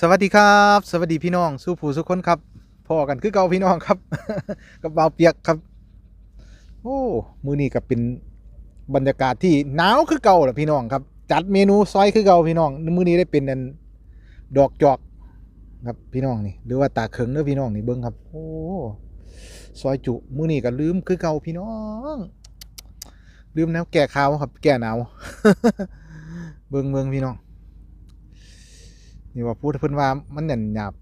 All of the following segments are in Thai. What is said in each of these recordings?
สวัสดีครับ สวัสดีพี่น้องสู้ผู้สุกคนครับพอกันคือเก่าพี่น้องครับ กับเบาเปียกครับ โอ้มือนี้ก็เป็นบรรยากาศที่หนาวคือเก่าแหละพี่น้องครับ จัดเมนูซอยคือเก่าพี่น้องมือนี้ได้เป็นอันดอกจอกครับพี่น้องนี่หรือว่าตาเขิงเด้อพี่น้องนี่เบิ้งครับ โอ้ซอยจุมือนี้ก็ลืมคือเก่าพี่น้อง ลืมแนวแก่ขาวครับ แก่หนาวเบิ้งเบิ้งพี่น้อง นี่ว่าพูดเพิ่นว่ามันหยันหยาบ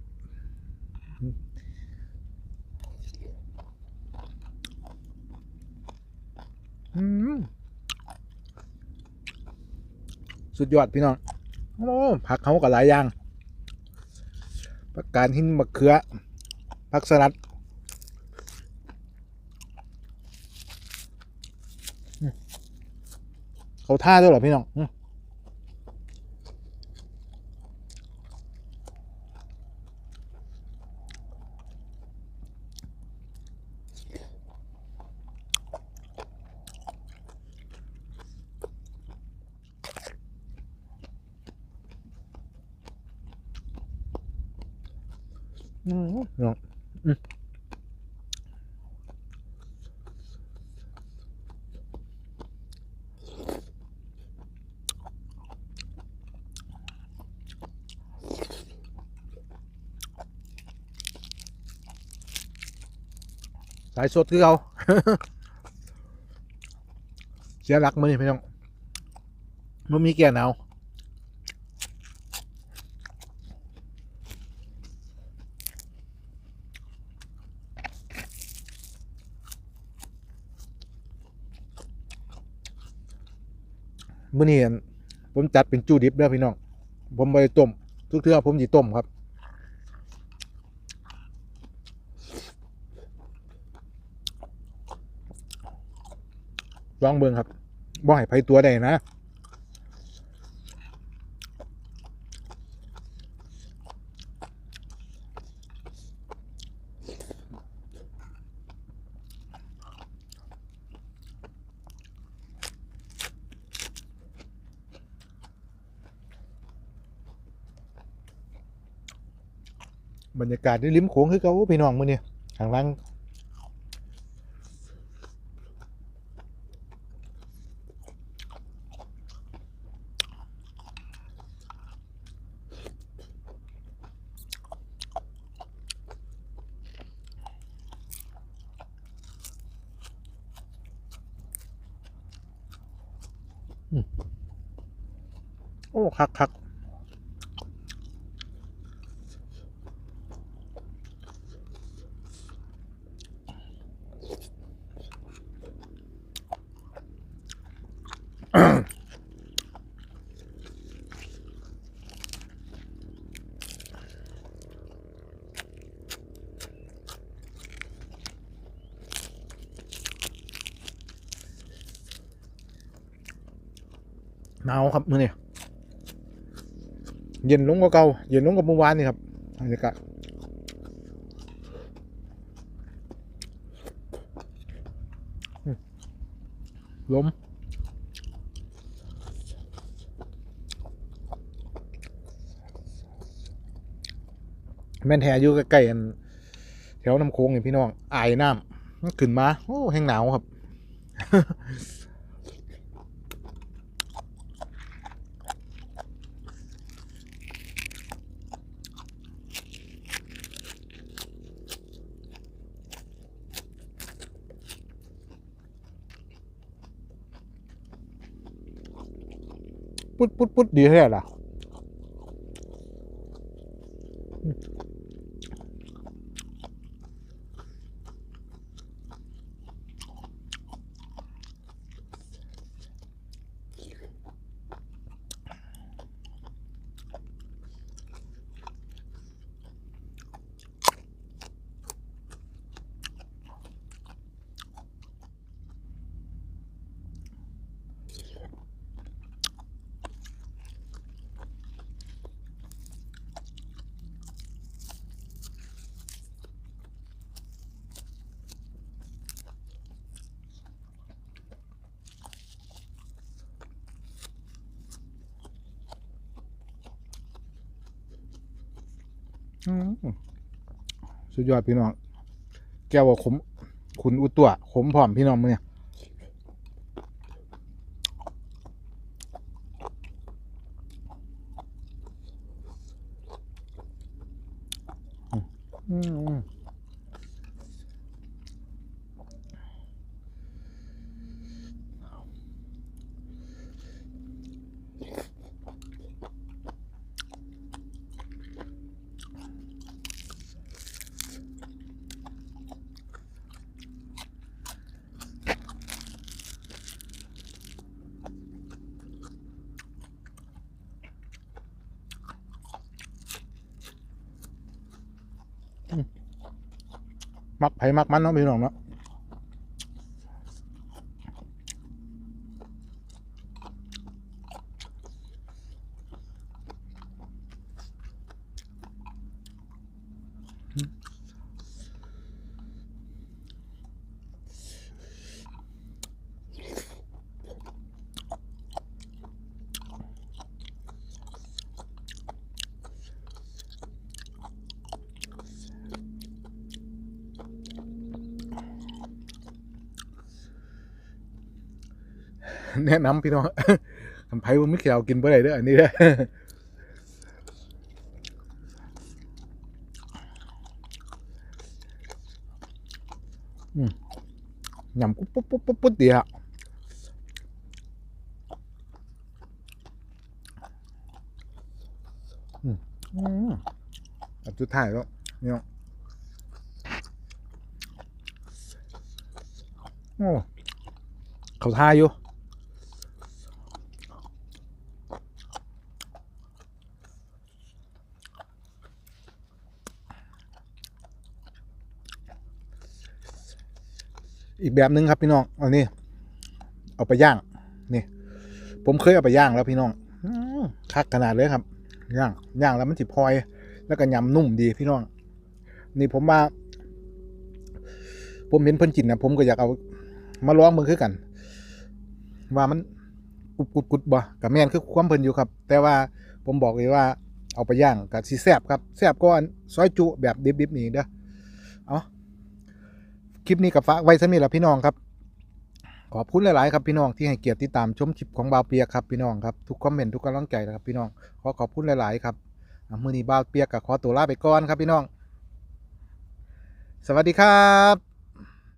สุดยอดพี่น้องโอ้ผักเขาก็หลายอย่างผักกาดหินมะเขือผักสลัดเขาท่าด้วยเหรอพี่น้อง เนาะอืมสายสดคือเขาเสียหลักมือนี่พี่น้องมันมีแก่หนาว มื้อนี้อั่นผมจัดเป็นจูดิบเด้อพี่น้อง ผมไปต้ม ทุกเทื่อผมสิต้มครับ ลองเบิ่งครับบ่ให้ไผตัวได้นะ บรรยากาศที่ริมโขงคือเก่าพี่น้องมื้อนี้ข้างล่างโอ้คักคัก หนาวครับมื้อนี้เย็นลงกว่าเก่าเย็นลงกว่าเมื่อวานนี่ครับบรรยากาศอืมลม แม่นแทอยู่ใกล้ๆกันแถวน้ำโค้งนี่พี่น้องอายน้ำมันขึ้นมาโอ้แห้งหนาวครับ ปุ๊ดปุ๊ดปุ๊ดดีแท้ล่ะ สุดยอดพี่น้อง แก้วว่าขมคุณอุตัวขมผอมพี่น้องเนี่ยอืมอื มักไผมักมันเนาะพี่น้องเนาะ แนะนำพี่น้องคันไผบ่มีแขวกินบ่ได้เด้ออันนี้เด้ออืมยำกุ๊บปุ๊บปุ๊บปุ๊บปุ๊บเดียวอืมอืมอันสุดท้ายแล้วเนี่เนาะโอ้เขาทาอยู่ อีกแบบหนึ่งครับพี่น้องอันนี้ เอาไปย่างนี่ผมเคยเอาไปย่างแล้วพี่น้องอคักขนาดเลยครับย่างย่างแล้วมันสิพลอย แล้วก็ยำนุ่มดีพี่น้อง นี่ผมว่าผมเห็นเพิ่นกินนะผมก็อยากเอามาลองมือคือกัน ว่ามันกุบกุบกุบบ่กับแม่นคือความเพิ่นอยู่ครับ แต่ว่าผมบอกเลยว่าเอาไปย่างกับสีแซบครับแซบก็อันซอยจุแบบดิบๆนี่เด้อเอา คลิปนี้กับฝาไว้สมีละพี่น้องครับ ขอบคุณหลาย ๆ ครับพี่น้องที่ให้เกียรติติดตามชมคลิปของบาวเปียกครับพี่น้องครับทุกคอมเมนต์ทุกกำลังใจนะครับพี่น้องขอขอบคุณหลาย ๆ ครับมือนี้บาวเปียกกับขอตัวลาไปก่อนครับพี่น้อง สวัสดีครับ